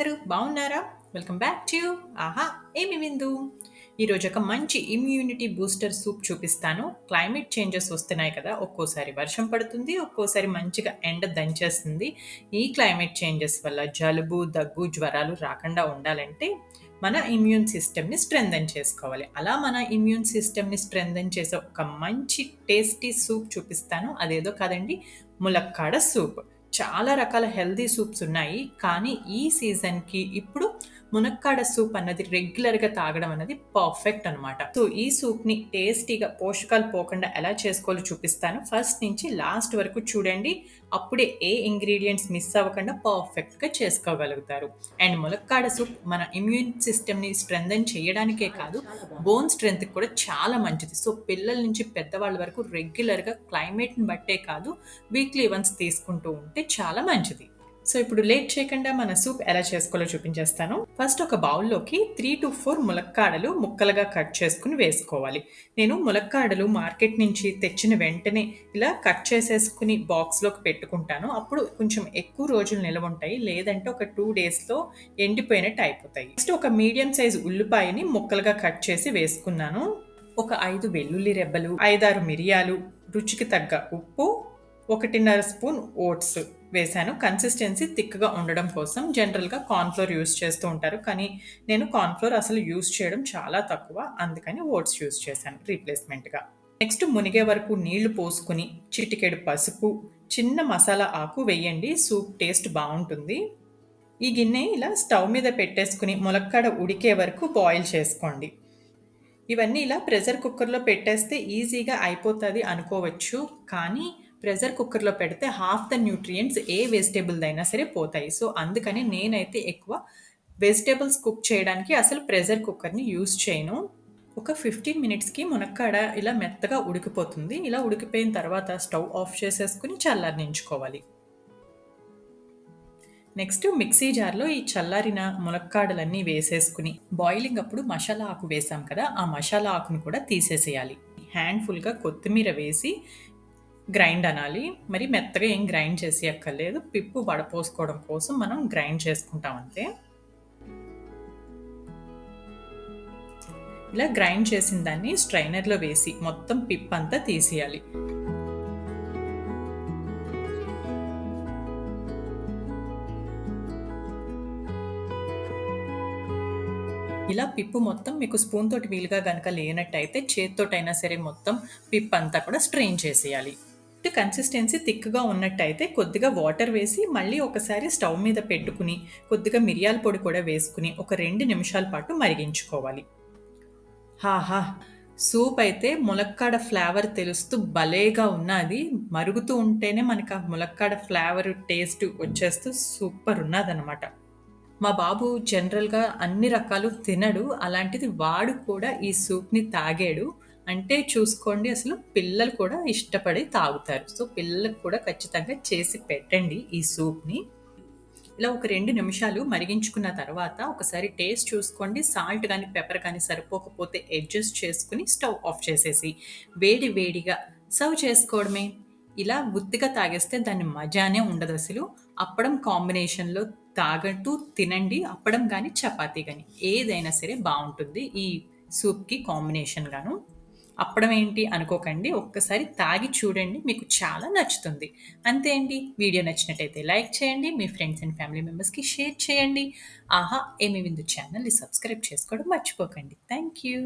బాగున్నారా? Welcome back to ఆహా ఏమి విందు? ఈరోజు ఒక మంచి ఇమ్యూనిటీ బూస్టర్ సూప్ చూపిస్తాను. క్లైమేట్ చేంజెస్ వస్తున్నాయి కదా ఒక్కోసారి వర్షం పడుతుంది ఒక్కోసారి మంచిగా ఎండ దంచేస్తుంది. ఈ క్లైమేట్ చేంజెస్ వల్ల జలుబు దగ్గు జ్వరాలు రాకుండా ఉండాలంటే మన ఇమ్యూన్ సిస్టమ్ని స్ట్రెంథన్ చేసుకోవాలి. అలా మన ఇమ్యూన్ సిస్టమ్ని స్ట్రెంథన్ చేసే ఒక మంచి టేస్టీ సూప్ చూపిస్తాను. అదేదో కాదండి ములక్కాడ సూప్ చాలా రకాల హెల్దీ సూప్స్ ఉన్నాయి. కానీ ఈ సీజన్కి ఇప్పుడు మునక్కాడ సూప్ అన్నది రెగ్యులర్గా తాగడం అనేది పర్ఫెక్ట్ అనమాట సో ఈ సూప్ని టేస్టీగా పోషకాలు పోకుండా ఎలా చేసుకోవాలో చూపిస్తాను. ఫస్ట్ నుంచి లాస్ట్ వరకు చూడండి. అప్పుడే ఏ ఇంగ్రీడియంట్స్ మిస్ అవ్వకుండా పర్ఫెక్ట్గా చేసుకోగలుగుతారు. అండ్ ములక్కాడ సూప్ మన ఇమ్యూన్ సిస్టమ్ని స్ట్రెంథన్ చేయడానికే కాదు బోన్ స్ట్రెంత్ కూడా చాలా మంచిది. సో పిల్లల నుంచి పెద్దవాళ్ళ వరకు రెగ్యులర్గా క్లైమేట్ని బట్టే కాదు వీక్లీ వన్స్ తీసుకుంటూ ఉంటే చాలా మంచిది. సో ఇప్పుడు లేట్ చేయకుండా మన సూప్ ఎలా చేసుకోవాలో చూపించేస్తాను. ఫస్ట్ ఒక బౌల్లోకి త్రీ టు ఫోర్ ములక్కాడలు ముక్కలుగా కట్ చేసుకుని వేసుకోవాలి. నేను ములక్కాడలు మార్కెట్ నుంచి తెచ్చిన వెంటనే ఇలా కట్ చేసేసుకుని బాక్స్లోకి పెట్టుకుంటాను. అప్పుడు కొంచెం ఎక్కువ రోజులు నిల్వ ఉంటాయి. లేదంటే ఒక టూ డేస్లో ఎండిపోయినట్టు అయిపోతాయి. నెక్స్ట్ ఒక మీడియం సైజ్ ఉల్లిపాయని ముక్కలుగా కట్ చేసి వేసుకున్నాను. ఒక ఐదు వెల్లుల్లి రెబ్బలు ఐదారు మిరియాలు రుచికి తగ్గ ఉప్పు ఒకటిన్నర స్పూన్ ఓట్స్. వేశాను. కన్సిస్టెన్సీ థిక్గా ఉండడం కోసం జనరల్గా కార్న్ఫ్లోర్ యూస్ చేస్తూ ఉంటారు. కానీ నేను కార్న్ఫ్లోర్ అసలు యూస్ చేయడం చాలా తక్కువ. అందుకని ఓట్స్ యూస్ చేశాను రీప్లేస్మెంట్గా నెక్స్ట్ మునిగే వరకు నీళ్ళు పోసుకుని చిటికెడు పసుపు చిన్న మసాలా ఆకు వేయండి. సూప్ టేస్ట్ బాగుంటుంది. ఈ గిన్నె ఇలా స్టవ్ మీద పెట్టేసుకుని ములక్కాడ ఉడికే వరకు బాయిల్ చేసుకోండి. ఇవన్నీ ఇలా ప్రెషర్ కుక్కర్లో పెట్టేస్తే ఈజీగా అయిపోతుంది అనుకోవచ్చు. కానీ ప్రెషర్ కుక్కర్లో పెడితే హాఫ్ ద న్యూట్రియంట్స్ ఏ వెజిటేబుల్దైనా సరే పోతాయి. సో అందుకని నేనైతే ఎక్కువ వెజిటేబుల్స్ కుక్ చేయడానికి అసలు ప్రెషర్ కుక్కర్ని యూస్ చేయను. ఒక ఫిఫ్టీన్ మినిట్స్కి మునక్కాడ ఇలా మెత్తగా ఉడికిపోతుంది. ఇలా ఉడికిపోయిన తర్వాత స్టవ్ ఆఫ్ చేసేసుకుని చల్లారించుకోవాలి నెక్స్ట్ మిక్సీ జార్లో ఈ చల్లారిన మునక్కాడలన్నీ వేసేసుకుని బాయిలింగ్ అప్పుడు మసాలా ఆకు వేసాం కదా ఆ మసాలా ఆకును కూడా తీసేసేయాలి. హ్యాండ్ఫుల్గా కొత్తిమీర వేసి గ్రైండ్ అనాలి. మరి మెత్తగా ఏం గ్రైండ్ చేసి అక్కర్లేదు పిప్పు వడపోసుకోవడం కోసం మనం గ్రైండ్ చేసుకుంటాం అంతే. ఇలా గ్రైండ్ చేసిన దాన్ని స్ట్రైనర్లో వేసి మొత్తం పిప్ అంతా తీసేయాలి. ఇలా పిప్పు మొత్తం మీకు స్పూన్ తోటి వీలుగా కనుక లేనట్టయితే చేత్తోటైనా సరే మొత్తం పిప్ అంతా కూడా స్ట్రెయిన్ చేసేయాలి. కన్సిస్టెన్సీ థిక్గా ఉన్నట్టయితే కొద్దిగా వాటర్ వేసి మళ్ళీ ఒకసారి స్టవ్ మీద పెట్టుకుని కొద్దిగా మిరియాల పొడి కూడా వేసుకుని ఒక రెండు నిమిషాల పాటు మరిగించుకోవాలి. హాహా! సూప్ అయితే ములక్కాడ ఫ్లేవర్ తెలుస్తూ భలేగా ఉన్నది. మరుగుతూ ఉంటేనే మనకు ఆ ములక్కాడ ఫ్లేవర్ టేస్ట్ వచ్చేస్తూ సూపర్ ఉన్నదనమాట మా బాబు జనరల్గా అన్ని రకాలు తినడు. అలాంటిది వాడు కూడా ఈ సూప్ని తాగాడు. అంటే చూసుకోండి అసలు పిల్లలు కూడా ఇష్టపడి తాగుతారు. సో పిల్లలకు కూడా ఖచ్చితంగా చేసి పెట్టండి ఈ సూప్ని. ఇలా ఒక రెండు నిమిషాలు మరిగించుకున్న తర్వాత ఒకసారి టేస్ట్ చూసుకోండి. సాల్ట్ కానీ పెప్పర్ కానీ సరిపోకపోతే అడ్జస్ట్ చేసుకుని స్టవ్ ఆఫ్ చేసేసి వేడి వేడిగా సర్వ్ చేసుకోవడమే. ఇలా గుత్తిగా తాగేస్తే దాని మజానే ఉండదు అసలు. అప్పడం కాంబినేషన్లో తాగట్టు తినండి. అప్పడం కానీ చపాతీ కానీ ఏదైనా సరే బాగుంటుంది ఈ సూప్కి కాంబినేషన్ గాను అప్పడం ఏంటి అనుకోకండి. ఒక్కసారి తాగి చూడండి. మీకు చాలా నచ్చుతుంది. అంతే అండి. వీడియో నచ్చినట్టయితే లైక్ చేయండి. మీ ఫ్రెండ్స్ అండ్ ఫ్యామిలీ మెంబర్స్కి షేర్ చేయండి. ఆహా ఏమి విందు ఛానల్ని సబ్స్క్రైబ్ చేసుకోవడం మర్చిపోకండి. Thank you